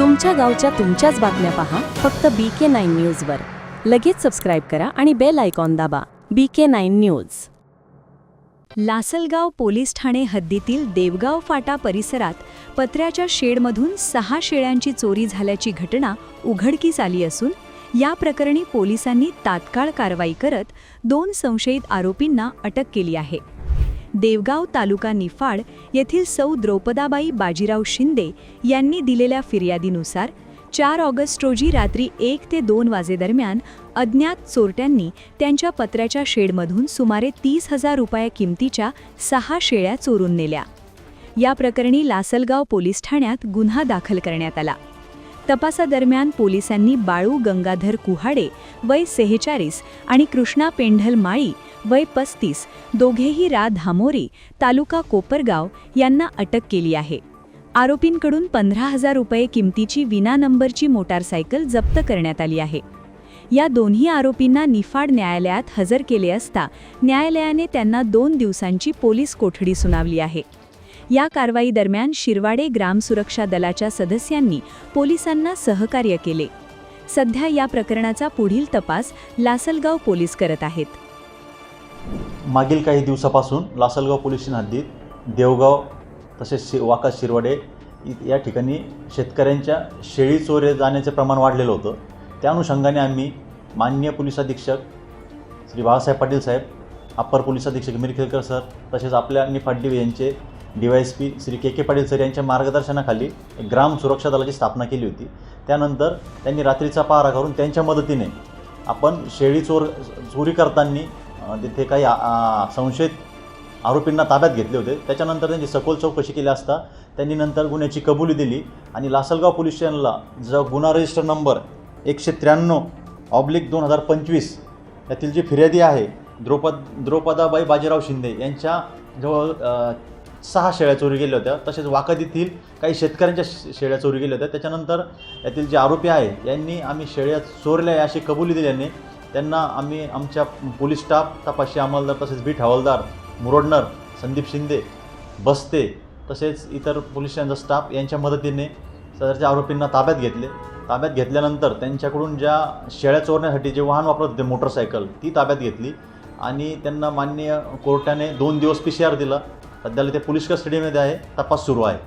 तुमच्या गावच्या तुमच्याच बातम्या पहा. फक्त बी के नाईन न्यूजवर. लगेच सबस्क्राईब करा आणि बेल आयकॉन दाबा. B K nine news. Lasalgaon police Thane हद्दीतील देवगाव फाटा परिसरात पत्र्याच्या शेडमधून सहा शेळ्यांची चोरी झाल्याची घटना उघडकीस आली असून या प्रकरणी पोलिसांनी तात्काळ कारवाई करत दोन संशयित आरोपींना अटक केली आहे. देवगाव तालुका निफाड येथील सौ द्रौपदाबाई बाजीराव शिंदे यांनी दिलेल्या फिर्यादीनुसार चार ऑगस्ट रोजी रात्री एक ते दोन वाजेदरम्यान अज्ञात चोरट्यांनी त्यांच्या पत्र्याच्या शेडमधून सुमारे तीस हजार रुपये किमतीच्या सहा शेळ्या चोरून नेल्या. या प्रकरणी लासलगाव पोलीस ठाण्यात गुन्हा दाखल करण्यात आला. तपासादरम्यान पोलिसांनी बाळू गंगाधर कुहाडे वय सेहेचाळीस आणि कृष्णा पेंढल माळी वय पस्तीस दोघेही रा धामोरे तालुका कोपरगाव यांना अटक केली आहे. आरोपींकडून पंधरा हजार रुपये किमतीची विना नंबरची मोटारसायकल जप्त करण्यात आली आहे. या दोन्ही आरोपींना निफाड न्यायालयात हजर केले असता न्यायालयाने त्यांना दोन दिवसांची पोलीस कोठडी सुनावली आहे. या कारवाई दरम्यान शिरवाडे ग्राम सुरक्षा दलाच्या सदस्यांनी पोलिसांना सहकार्य केले. सध्या या प्रकरणाचा पुढील तपास लासलगाव पोलीस करत आहेत. मागील काही दिवसापासून लासलगाव पोलीस स्टेशन हद्दीत देवगाव तसेच शि वाका शिरवाडे इ- या ठिकाणी शेतकऱ्यांच्या शेळी चोरे जाण्याचे प्रमाण वाढलेलं होतं. त्या अनुषंगाने आम्ही माननीय पोलीस अधीक्षक श्री बाळासाहेब पाटील साहेब अप्पर पोलीस अधीक्षक मिरखेलकर सर तसेच आपल्या निफाड यांचे D Y S P Shri K K Patil sir यांच्या मार्गदर्शनाखाली ग्राम सुरक्षा दलाची स्थापना केली होती. त्यानंतर त्यांनी रात्रीचा पहारा करून त्यांच्या मदतीने आपण शेळी चोर चोरी करताना तिथे काही संशयित आरोपींना ताब्यात घेतले होते. त्याच्यानंतर त्यांची सखोल चौकशी केली असता त्यांनी नंतर गुन्ह्याची कबुली दिली आणि लासलगाव पोलीस स्टेशनला जो गुन्हा रजिस्टर नंबर एकशे त्र्याण्णव ऑब्लिक दोन हजार पंचवीस यातील जी फिर्यादी आहे द्रौपद द्रौपदाबाई बाजीराव शिंदे यांच्या जवळ सहा शेळ्या चोरी गेल्या होत्या. तसेच वाकद येथील काही शेतकऱ्यांच्या शेळ्या चोरी गेल्या होत्या. त्याच्यानंतर यातील जे आरोपी आहे यांनी आम्ही शेळ्या चोरल्या आहे अशी कबुली दिल्याने त्यांना आम्ही आमच्या पोलीस स्टाफ तपाशी अंमलदार तसेच बीट हवालदार मुरडनर संदीप शिंदे बस्ते तसेच इतर पोलिसांचा स्टाफ यांच्या मदतीने सदरच्या आरोपींना ताब्यात घेतले. ताब्यात घेतल्यानंतर त्यांच्याकडून ज्या शेळ्या चोरण्यासाठी जे वाहन वापरत होते मोटरसायकल ती ताब्यात घेतली आणि त्यांना माननीय कोर्टाने दोन दिवस पी सी आर दिला. सध्याला ते पोलीस कस्टडीमध्ये आहे तपास सुरू आहे.